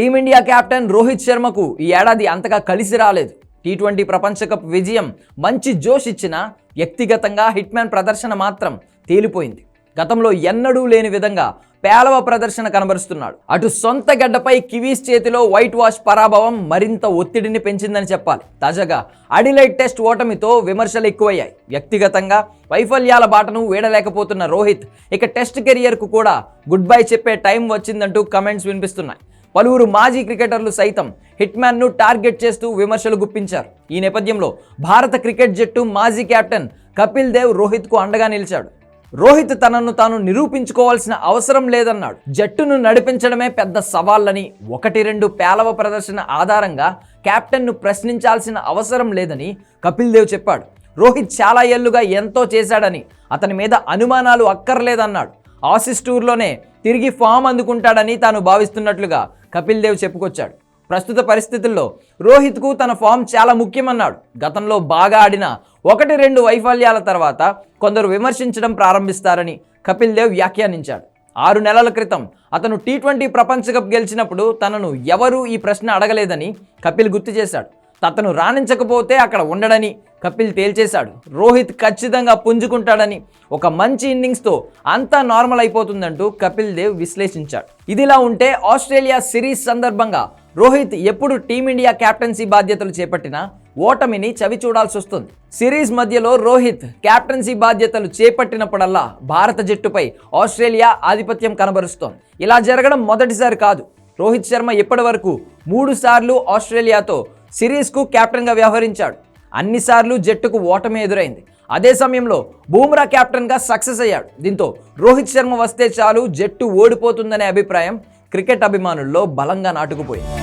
Team India captain Rohit శర్మకు ఈ ఏడాది అంతగా కలిసి రాలేదు. టీ ట్వంటీ ప్రపంచకప్ విజయం మంచి జోష్ ఇచ్చిన వ్యక్తిగతంగా హిట్మ్యాన్ ప్రదర్శన మాత్రం తేలిపోయింది. గతంలో ఎన్నడూ లేని విధంగా పేలవ ప్రదర్శన కనబరుస్తున్నాడు. అటు సొంత గడ్డపై కివీస్ చేతిలో వైట్ వాష్ పరాభవం మరింత ఒత్తిడిని పెంచిందని చెప్పాలి. తాజాగా అడిలైట్ టెస్ట్ ఓటమితో విమర్శలు ఎక్కువయ్యాయి. వ్యక్తిగతంగా వైఫల్యాల బాటను వీడలేకపోతున్న రోహిత్ ఇక టెస్ట్ కెరియర్కు కూడా గుడ్ బై చెప్పే టైం వచ్చిందంటూ కమెంట్స్ వినిపిస్తున్నాయి. పలువురు మాజీ క్రికెటర్లు సైతం హిట్మ్యాన్ను టార్గెట్ చేస్తూ విమర్శలు గుప్పించారు. ఈ నేపథ్యంలో భారత క్రికెట్ జట్టు మాజీ కెప్టెన్ కపిల్ దేవ్ రోహిత్కు అండగా నిలిచాడు. రోహిత్ తనను తాను నిరూపించుకోవాల్సిన అవసరం లేదన్నాడు. జట్టును నడిపించడమే పెద్ద సవాళ్ళని ఒకటి రెండు పేలవ ప్రదర్శన ఆధారంగా కెప్టెన్ను ప్రశ్నించాల్సిన అవసరం లేదని కపిల్ దేవ్ చెప్పాడు. రోహిత్ చాలా ఏళ్ళుగా ఎంతో చేశాడని అతని మీద అనుమానాలు అక్కర్లేదన్నాడు. ఆసిస్ టూర్లోనే తిరిగి ఫామ్ అందుకుంటాడని తాను భావిస్తున్నట్లుగా కపిల్ దేవ్ చెప్పుకొచ్చాడు. ప్రస్తుత పరిస్థితుల్లో రోహిత్కు తన ఫామ్ చాలా ముఖ్యమన్నాడు. గతంలో బాగా ఆడిన ఒకటి రెండు వైఫల్యాల తర్వాత కొందరు విమర్శించడం ప్రారంభిస్తారని కపిల్ దేవ్ వ్యాఖ్యానించాడు. ఆరు నెలల క్రితం అతను టీ ట్వంటీ ప్రపంచ కప్ గెలిచినప్పుడు తనను ఎవరూ ఈ ప్రశ్న అడగలేదని కపిల్ గుర్తు చేశాడు. తతను రాణించకపోతే అక్కడ ఉండడని కపిల్ తేల్చేశాడు. రోహిత్ ఖచ్చితంగా పుంజుకుంటాడని ఒక మంచి ఇన్నింగ్స్తో అంతా నార్మల్ అయిపోతుందంటూ కపిల్ దేవ్ విశ్లేషించాడు. ఇదిలా ఉంటే ఆస్ట్రేలియా సిరీస్ సందర్భంగా రోహిత్ ఎప్పుడు టీమిండియా కెప్టెన్సీ బాధ్యతలు చేపట్టినా ఓటమిని చవి చూడాల్సి వస్తుంది. సిరీస్ మధ్యలో రోహిత్ కెప్టెన్సీ బాధ్యతలు చేపట్టినప్పుడల్లా భారత జట్టుపై ఆస్ట్రేలియా ఆధిపత్యం కనబరుస్తోంది. ఇలా జరగడం మొదటిసారి కాదు. రోహిత్ శర్మ ఇప్పటి వరకు మూడు సార్లు ఆస్ట్రేలియాతో సిరీస్కు క్యాప్టెన్గా వ్యవహరించాడు. అన్నిసార్లు జట్టుకు ఓటమి ఎదురైంది. అదే సమయంలో బూమ్రా కెప్టెన్గా సక్సెస్ అయ్యాడు. దీంతో రోహిత్ శర్మ వస్తే చాలు జట్టు ఓడిపోతుందనే అభిప్రాయం క్రికెట్ అభిమానుల్లో బలంగా నాటుకుపోయింది.